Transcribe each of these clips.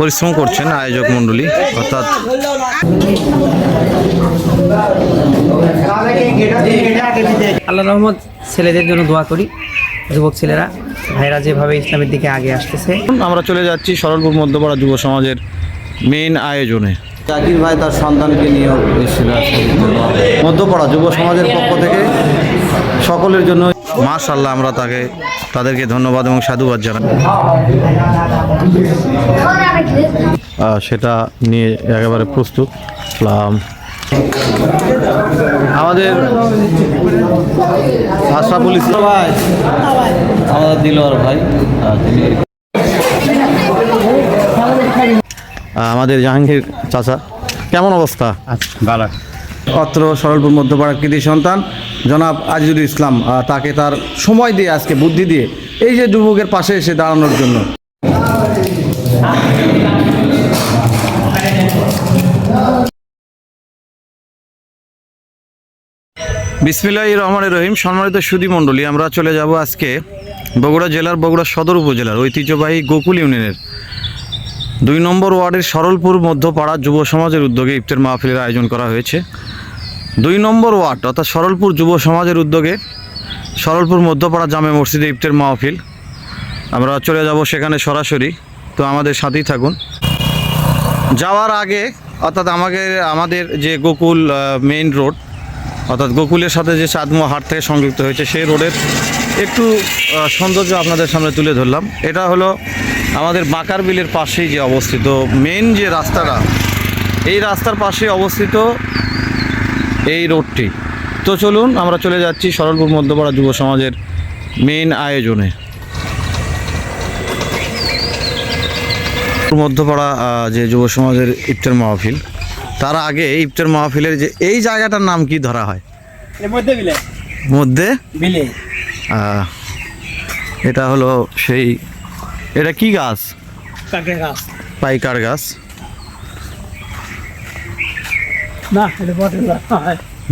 পরিশ্রম করছেন আয়োজক মণ্ডলী অর্থাৎ আল্লাহ রহমত ছেলেদের জন্য দোয়া করি। যুবক ছেলেরা ভাইরা যেভাবে ইসলামের দিকে আগে আসতেছে। আমরা চলে যাচ্ছি সরলপুর মধ্যপাড়া যুব সমাজের মেইন আয়োজনে। জাকির ভাই তার সন্তানকে নিয়ে মধ্যপাড়া যুব সমাজের পক্ষ থেকে সকলের জন্য মাশাল্লাহ আমরা তাকে তাদেরকে ধন্যবাদ এবং সাধুবাদ জানাই। সেটা নিয়ে একেবারে প্রস্তুত আমাদের আশরাফুল ইসলাম। ভাই আমাদের দিলওয়ার ভাই তিনি আমাদের জাহাঙ্গীর চাচা কেমন অবস্থা? অত্র সরলপুর মধ্যপাড়ার কৃতি সন্তান, জনাব আজিজুল ইসলাম তাকে তার সময় দিয়ে আজকে বুদ্ধি দিয়ে এই যে যুবকের পাশে এসে দাঁড়ানোর জন্য। বিসমিল্লাহ রহমানের রহিম, সম্মানিত সুদী মণ্ডলী, আমরা চলে যাব আজকে বগুড়া জেলার বগুড়া সদর উপজেলার ঐতিহ্যবাহী গোকুল ইউনিয়নের দুই নম্বর ওয়ার্ডের সরলপুর মধ্যপাড়া যুব সমাজের উদ্যোগে ইফতার মাহফিলের আয়োজন করা হয়েছে। দুই নম্বর ওয়ার্ড অর্থাৎ সরলপুর যুব সমাজের উদ্যোগে সরলপুর মধ্যপাড়া জামে মসজিদে ইফতার মাহফিল। আমরা চলে যাব সেখানে সরাসরি, তো আমাদের সাথেই থাকুন। যাওয়ার আগে অর্থাৎ আমাকে আমাদের যে গোকুল মেইন রোড অর্থাৎ গোকুলের সাথে যে চাঁদমোয়া হাট থেকে সংযুক্ত হয়েছে, সেই রোডের একটু সৌন্দর্য আপনাদের সামনে তুলে ধরলাম। এটা হলো আমাদের বাঁকার বিলের পাশেই যে অবস্থিত মেন যে রাস্তাটা এই রাস্তার পাশে অবস্থিত এই রোডটি তো চলুন আমরা চলে যাচ্ছি সরলপুর মধ্যপাড়া যুব সমাজের মেন আয়োজনে। মধ্যপাড়া যে যুব সমাজের ইফতার মাহফিল তার আগে ইফতার মাহফিলের যে এই জায়গাটার নাম কি ধরা হয়? মধ্যে বিলে। এটা হলো সেই এটা কি গাছ? কাকের গাছ। পাইকার গাছ। না এটা বটের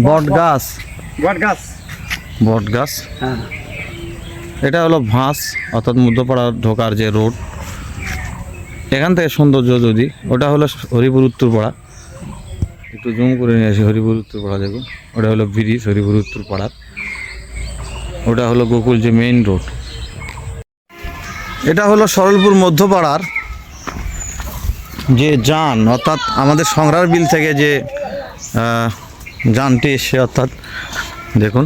বট গাছ? বট গাছ। বট গাছ? হ্যাঁ। এটা হলো ভাঁস অর্থাৎ মধ্যপাড়া ঢোকার যে রোড। এখান থেকে সৌন্দর্য যদি ওটা হলো হরিপুর উত্তরপাড়া। একটু জুম করে নিয়ে আসি হরিপুর উত্তরপাড়া দেখুন। ওটা হলো ব্রিজ হরিপুর উত্তরপাড়ার। ওটা হলো গোকুল যে মেইন রোড এটা হলো সরলপুর মধ্যপাড়ার যে যান, অর্থাৎ আমাদের সংগ্রার বিল থেকে যে যানটি এসে, অর্থাৎ দেখুন।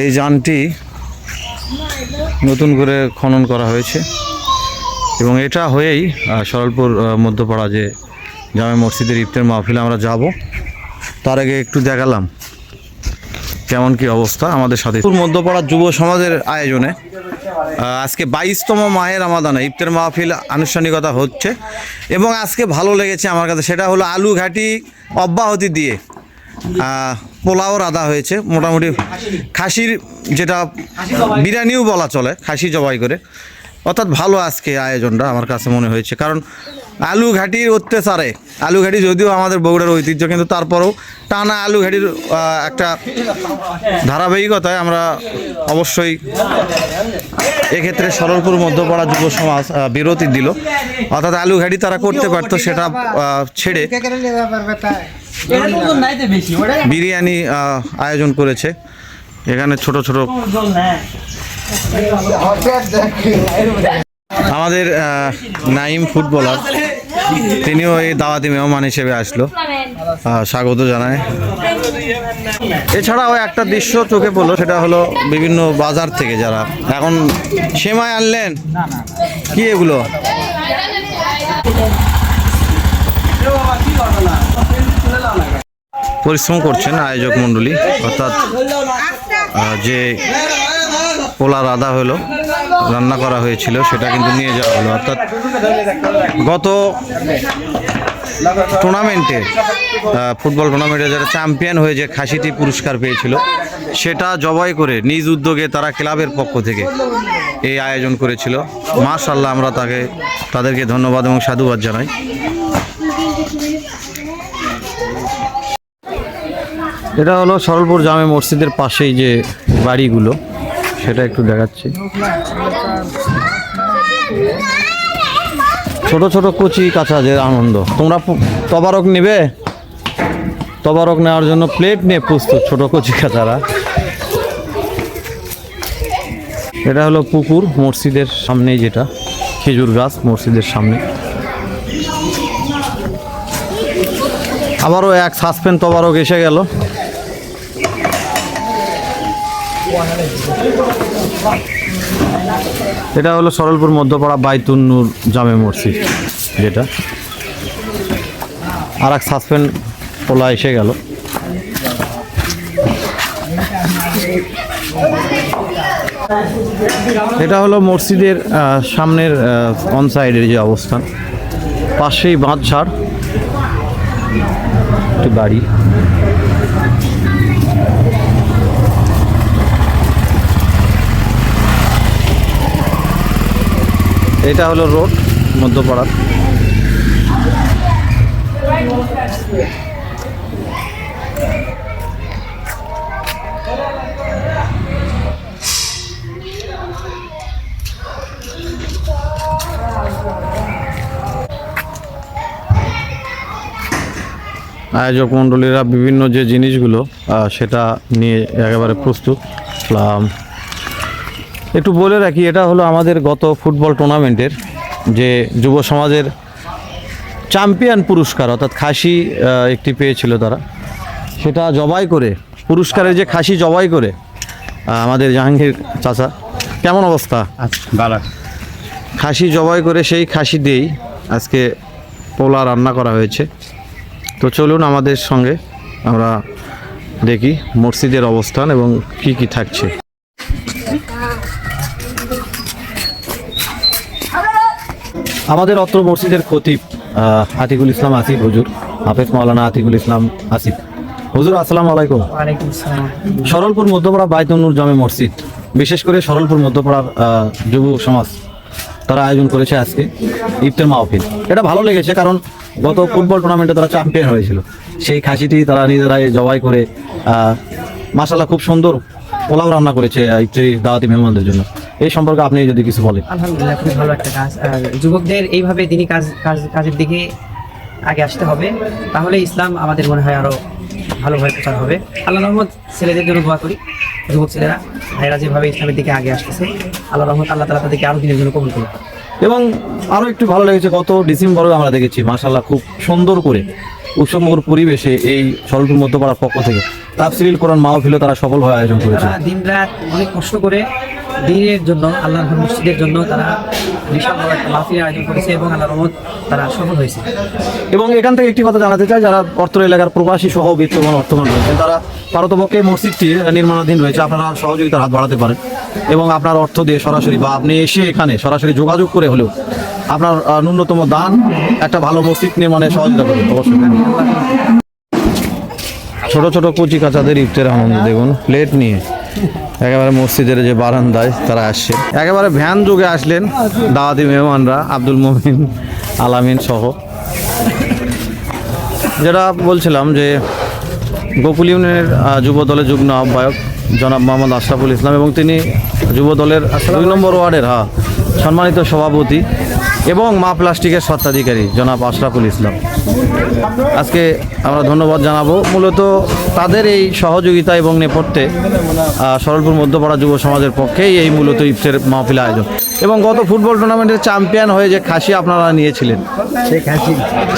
এই যানটি নতুন করে খনন করা হয়েছে এবং এটা হয়েই সরলপুর মধ্যপাড়া যে জামে মসজিদের ইফতের মাহফিলে আমরা যাব। তার আগে একটু দেখালাম। কেমন কি অবস্থা আমাদের সাথে? মধ্যপাড়া যুব সমাজের আয়োজনে আজকে বাইশতম মাহের আমাদানে ইফতার মাহফিল আনুষ্ঠানিকতা হচ্ছে এবং আজকে ভালো লেগেছে আমার কাছে। সেটা হলো আলু ঘাটি অব্যাহতি দিয়ে পোলাও রাধা হয়েছে। মোটামুটি খাসির যেটা বিরিয়ানিও বলা চলে, খাসি জবাই করে। অর্থাৎ ভালো আজকে আয়োজনটা আমার কাছে মনে হয়েছে। কারণ আলু ঘাটির অত্যাচারে। আলু ঘাটি যদিও আমাদের বগুড়ার ঐতিহ্য, কিন্তু তারপরেও টানা আলু ঘাটির একটা ধারাবাহিকতায় আমরা অবশ্যই এক্ষেত্রে সরলপুর মধ্যপাড়া যুব সমাজ বিরতি দিল। অর্থাৎ আলু ঘাটি তারা করতে পারতো, সেটা ছেড়ে বিরিয়ানি আয়োজন করেছে। এখানে ছোট ছোট আমাদের নাইম ফুটবলার, তিনিও এই দাওয়াতি মেহমান হিসেবে আসলো। স্বাগত জানায়। এছাড়াও একটা দৃশ্য চোখে পড়ল, সেটা হলো বিভিন্ন বাজার থেকে যারা। এখন সেমাই আনলেন? কি এগুলো? পরিশ্রম করছেন আয়োজক মণ্ডলী, অর্থাৎ যে পোলা রাধা হলো। রান্না করা হয়েছিল, সেটা কিন্তু নিয়ে যাওয়া হলো। অর্থাৎ গত টুর্নামেন্টে ফুটবল টুর্নামেন্টে যারা চ্যাম্পিয়ন হয়ে যে খাসিটি পুরস্কার পেয়েছিল, সেটা জবাই করে নিজ উদ্যোগে তারা ক্লাবের পক্ষ থেকে এই আয়োজন করেছিল। মাশাল্লাহ আমরা তাকে, তাদেরকে ধন্যবাদ এবং সাধুবাদ জানাই। এটা হলো সরলপুর জামে মসজিদের পাশেই যে বাড়িগুলো। সেটা একটু দেখাচ্ছি। ছোট ছোট কচি কাঁচা যে আনন্দ। তোমরা তবারক নেবে? তবারক নেওয়ার জন্য প্লেট নিয়ে প্রস্তুত ছোট কচি কাঁচারা। এটা হলো পুকুর, মসজিদের সামনেই যেটা। খেজুর গাছ মসজিদের সামনে। আবারও এক সাসপেন্ড তবারক এসে গেল। এটা হলো সরলপুর মধ্যপাড়া বাইতুন্নুর জামে মসজিদ, যেটা। আর এক সাসপেন্ড পোলা এসে গেল। এটা হলো মসজিদের সামনের অন সাইডের যে অবস্থান। পাশেই বাঁধ ছাড় একটি বাড়ি। এটা হলো রোড মধ্যপাড়ার। আয়োজক মণ্ডলীরা বিভিন্ন যে জিনিসগুলো সেটা নিয়ে একেবারে প্রস্তুত। একটু বলে রাখি এটা হলো আমাদের গত ফুটবল টুর্নামেন্টের যে যুব সমাজের চ্যাম্পিয়ন পুরস্কার অর্থাৎ খাসি একটি পেয়েছিল তারা। সেটা জবাই করে পুরস্কারের যে খাসি জবাই করে আমাদের জাহাঙ্গীর চাচা কেমন অবস্থা? ভালো। খাসি জবাই করে সেই খাসি দিয়েই আজকে পোলা রান্না করা হয়েছে। তো চলুন আমাদের সঙ্গে আমরা দেখি মসজিদের অবস্থান এবং কি কি থাকছে। আমাদের অত্র মসজিদের খতিব আতিকুল ইসলাম আসিফ হুজুর। হাফেজ মাওলানা আতিকুল ইসলাম আসিফ। হুজুর আসসালামু আলাইকুম। সরলপুর মধ্যপাড়া বাইতুন্নুর জামে মসজিদ বিশেষ করে সরলপুর মধ্যপাড়ার যুব সমাজ তারা আয়োজন করেছে আজকে ইফতার মাহফিল। এটা ভালো লেগেছে কারণ গত ফুটবল টুর্নামেন্টে তারা চ্যাম্পিয়ন হয়েছিল। সেই খাসিটি তারা নিজেরাই জবাই করে মাসাল্লাহ খুব সুন্দর পোলাও রান্না করেছে ইফতারি দাওয়াতি মেহমানদের জন্য। এই সম্পর্কে আপনি যদি কিছু বলেন। আলহামদুলিল্লাহ খুবই ভালো একটা কাজ। আর যুবকদের এইভাবে দিনই কাজ কাজ কাজের দিকে আগে আসতে হবে। তাহলে ইসলাম আমাদের মনে হয় আরও ভালোভাবে প্রচার হবে। আল্লাহ রহমত ছেলেদের জন্য দোয়া করি। যুবক ছেলেরা ভাইরা যেভাবে ইসলামের দিকে আগে আসতেছে আল্লাহ রহমত আল্লাহ তালা তাদেরকে আরও দিনের জন্য কবুল করুন এবং আরও একটু ভালো লেগেছে গত ডিসেম্বরে আমরা দেখেছি মাসাল্লাহ খুব সুন্দর করে উৎসবমুখর পরিবেশে এই সরলপুর মধ্যপাড়ার পক্ষ থেকে তাফসিল কোরআন মাহফিলও তারা সফলভাবে আয়োজন করেছে। দিন রাত অনেক কষ্ট করে দিনের জন্য আল্লাহর মসজিদের জন্য তারা বিশাল বড় একটা মাহফিল আয়োজন করেছে এবং রহমত তারা সফল হয়েছে। এবং এখান থেকে একটি কথা জানাতে চাই যারা অর্থ এলাকার প্রবাসী সহ বিত্তবান অর্থবান রয়েছেন তারা পারতপক্ষে মসজিদটি নির্মাণাধীন রয়েছে আপনারা সহযোগিতার হাত বাড়াতে পারেন। এবং আপনার অর্থ দিয়ে সরাসরি বা আপনি এসে এখানে সরাসরি যোগাযোগ করে হলেও আপনার ন্যূনতম দান একটা ভালো মসজিদ নির্মাণে সহযোগিতা করবে অবশ্যই। ছোট ছোট কচি কাচাদের ইফতের আনন্দ, দেখুন প্লেট নিয়ে। একেবারে মসজিদের যে বারান্দায় তারা আসছে। একেবারে ভ্যান যুগে আসলেন দাওয়াতি মেহমানরা, আব্দুল মমিন, আলামিন সহ। যেটা বলছিলাম যে গোকুল ইউনিয়নের যুব দলের যুগ্ম আহ্বায়ক জনাব মোহাম্মদ আশরাফুল ইসলাম এবং তিনি যুব দলের দুই নম্বর ওয়ার্ডের হ্যাঁ সম্মানিত সভাপতি। এবং মা প্লাস্টিকের স্বত্বাধিকারী জনাব আশরাফুল ইসলাম। আজকে আমরা ধন্যবাদ জানাব। মূলত তাদের এই সহযোগিতা এবং নেপথ্যে সরলপুর মধ্যপাড়া যুব সমাজের পক্ষেই এই মূলত ইফতের মাহফিল আয়োজন। এবং গত ফুটবল টুর্নামেন্টের চ্যাম্পিয়ন হয়ে যে খাসি আপনারা নিয়েছিলেন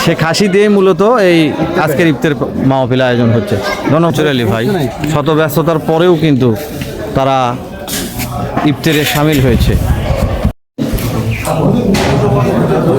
সে খাসি। দিয়ে মূলত এই আজকের ইফতের মাহফিল আয়োজন হচ্ছে। ধন্যবাদ চুরালি ভাই শত ব্যস্ততার পরেও কিন্তু তারা ইফতারে সামিল হয়েছে। あ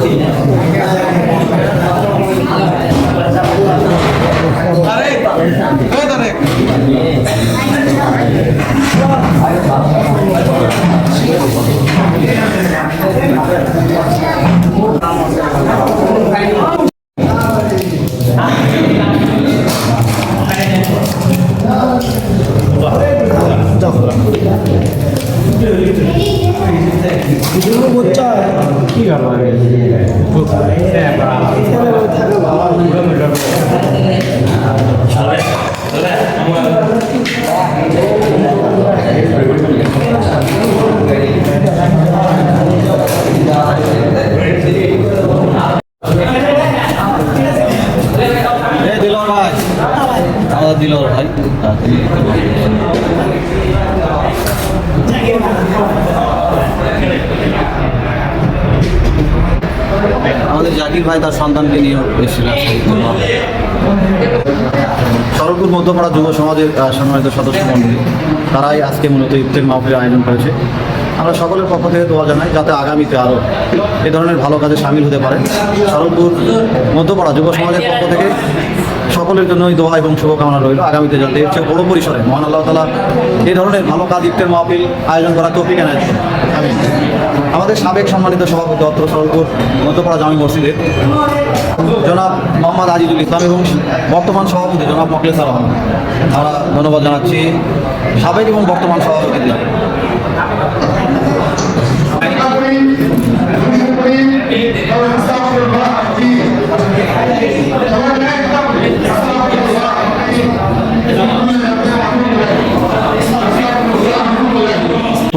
আমাদের ভাই তার সন্তানকে নিয়ে মাহফিলে। সরলপুর মধ্যপাড়া যুব সমাজের সম্মানিত সদস্য মন্ডলী তারাই আজকে মূলত ইফতের মাহফিল আয়োজন করেছে আমরা সকলের পক্ষ থেকে দোয়া জানাই যাতে আগামীতে আরও এ ধরনের ভালো কাজে সামিল হতে পারে সড়কপুর মধ্যপাড়া যুব সমাজের পক্ষ থেকে সকলের জন্যই দোয়া এবং শুভকামনা রইল আগামীতে যাতে এর চেয়ে বড় পরিসরে। মহান আল্লাহ তালা এই ধরনের ভালো কাজ ইফতার মাহফিল আয়োজন করা তৌফিক এনায়ত করুন। আমাদের সাবেক সম্মানিত সভাপতি অত্র সরলপুর মধ্যপাড়া জামি মসজিদের জনাব মোহাম্মদ আজিজুল ইসলাম এবং বর্তমান সভাপতি জনাব মকলেসা রহমান আমরা ধন্যবাদ জানাচ্ছি সাবেক এবং বর্তমান সভাপতিদের।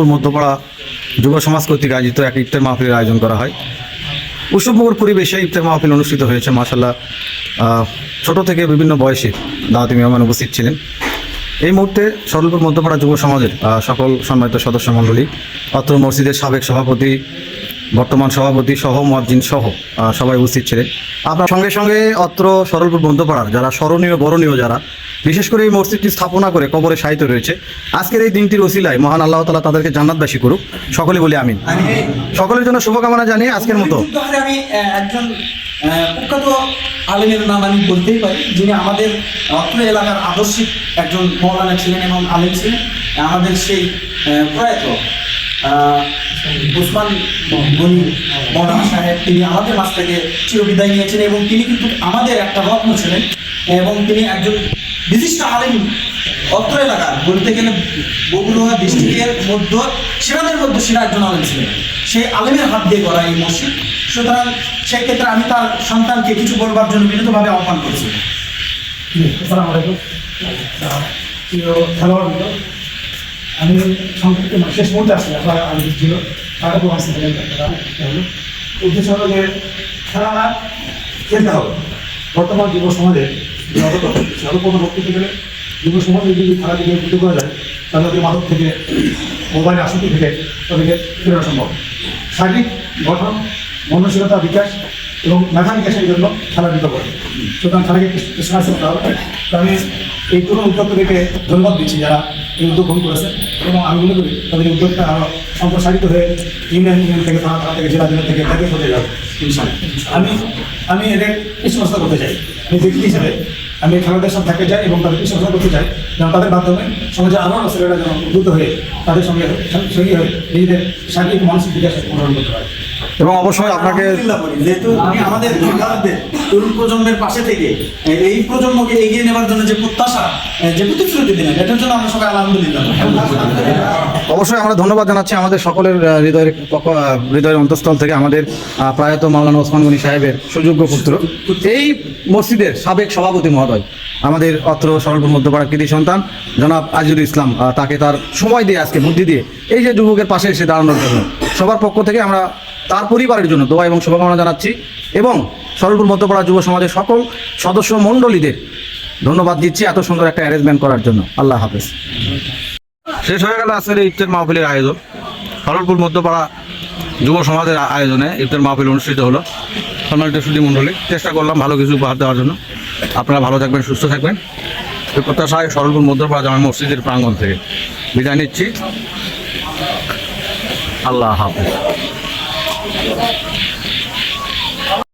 পুর মধ্যপাড়া যুব সমাজ কর্তৃক আয়োজিত এক ইফতার মাহফিলের আয়োজন করা হয়। উৎসবমুখর পরিবেশে ইফতার মাহফিল অনুষ্ঠিত হয়েছে মাসাল্লাহ ছোট থেকে বিভিন্ন বয়সে দাওয়াতি মেহমান উপস্থিত ছিলেন। এই মুহূর্তে সরলপুর মধ্যপাড়া যুব সমাজের সকল সম্মানিত সদস্য মণ্ডলী অত্র মসজিদের সাবেক সভাপতি বর্তমান সভাপতি সহ, মুয়াজ্জিন সহ সবাই উপস্থিত ছিলেন। আপনার সঙ্গে সঙ্গে অত্র সরলপুর মধ্যপাড়ার যারা স্মরণীয়, বরণীয় যারা, বিশেষ করে এই মসজিদটি স্থাপনা করে কবরে সাহিত্য রয়েছে, আজকের এই দিনটির ওসিলায় মহান আল্লাহ তালা তাদেরকে জান্নাতবাসী করুক। সকলে বলি আমিন। সকলের জন্য শুভকামনা জানিয়ে আজকের মতো। আমি একজন প্রখ্যাত আলেমের নাম আমি বলতেই পারি, যিনি আমাদের অত্র এলাকার আদর্শিক একজন মৌলানা ছিলেন এবং আলেম ছিলেন। আমাদের সেই প্রয়াত ওসমান গনি মৌলানা সাহেব, তিনি আমাদের মাছ থেকে চিরবিদায় নিয়েছেন এবং তিনি কিন্তু আমাদের একটা রত্ন ছিলেন এবং তিনি একজন বিশিষ্ট আলেম অত্র এলাকার। বলতে গেলে বগুড়া ডিস্ট্রিক্টের মধ্যে সেরাদের মধ্যে সেরা একজন আলেম ছিলেন। সেই আলেমের হাত দিয়ে গড়া এই মসজিদ। সুতরাং সেক্ষেত্রে আমি তার সন্তানকে কিছু বলবার জন্য বিনীতভাবে আহ্বান করছি। আসসালামু আলাইকুম। খেলোয়াড়বৃন্দ আমি সংক্ষিপ্ত শেষ মুহূর্তে আসছি আপনারা আমি ছিল। তারা আসতে পারেন উদ্দেশ্য হলো যে খেলাটা খেলতে হবে। বর্তমান যুব সমাজে যে অবস্থা সেটা কোনো রোগ করতে গেলে যুব সমাজে যদি খেলা দিকে উদ্যোগ করা যায়, তাহলে তাদের মাদক থেকে, মোবাইল আসক্তি থেকে তাদেরকে ফেরানো সম্ভব। শারীরিক গঠন, মননশীলতা, বিকাশ এবং মেধা বিকাশের জন্য খেলা দিতে পারে সুতরাং খেলাকে সাহায্য করতে হবে। আমি এই তরুণ উদ্যোক্তাদেরকে ধন্যবাদ দিচ্ছি যারা উদ্যোগ গ্রহণ করেছে এবং আমি মনে করি তাদের উদ্যোগটা আরও সম্প্রসারিত হয়ে ইউনিয়ন ইউনিয়ন থেকে থানা থেকে, জেলা জেলা থেকে ব্যাপক হতে যাবে আমি আমি এদের প্রশংসা করতে চাই। আমি ব্যক্তি হিসেবে আমি খেলাদের সাথে থাকতে চাই এবং তাদের প্রশংসা করতে চাই যেন তাদের মাধ্যমে সমাজে আরও ছেলেরা যেন উদ্বুদ্ধ হয়ে তাদের সঙ্গে সঙ্গী হয়ে নিজেদের শারীরিক মানসিক বিকাশ অনুসরণ করতে পারে। এবং অবশ্যই আপনাকে যেহেতু আমি আমাদের খেলোয়াড়দের তরুণ প্রজন্মের পাশে থেকে এই প্রজন্মকে এগিয়ে নেবার জন্য যে প্রত্যাশা যে প্রতিশ্রুতি দিলেন এটার জন্য আমরা সবাই আলহামদুলিল্লাহ। অবশ্যই আমরা ধন্যবাদ জানাচ্ছি আমাদের সকলের হৃদয়ের হৃদয়ের অন্তঃস্থল থেকে আমাদের প্রয়াত মাওলানা ওসমান গনি সাহেবের সুযোগ্য পুত্র। এই মসজিদের সাবেক সভাপতি মহোদয় আমাদের অত্র সরলপুর মধ্যপাড়া কৃতি সন্তান জনাব আজিজুল ইসলাম তাকে তার সময় দিয়ে আজকে বুদ্ধি দিয়ে এই যে যুবকের পাশে এসে দাঁড়ানোর জন্য সবার পক্ষ থেকে আমরা তার পরিবারের জন্য দোয়া এবং শুভকামনা জানাচ্ছি এবং সরলপুর মধ্যপাড়া যুব সমাজের সকল সদস্য মণ্ডলীদের ধন্যবাদ দিচ্ছি এত সুন্দর একটা অ্যারেঞ্জমেন্ট করার জন্য। আল্লাহ হাফেজ। শেষ হয়ে গেল আজকের ইফতার মাহফিলের আয়োজন। সরলপুর মধ্যপাড়া যুব সমাজের আয়োজনে ইফতার মাহফিল অনুষ্ঠিত হলো। সম্মানিত সুদী মণ্ডলী, চেষ্টা করলাম ভালো কিছু উপহার দেওয়ার জন্য। আপনারা ভালো থাকবেন, সুস্থ থাকবেন। প্রত্যাশায় সরলপুর মধ্যপাড়া জামা মসজিদের প্রাঙ্গণ থেকে বিদায় নিচ্ছি। আল্লাহ হাফেজ। Thank you.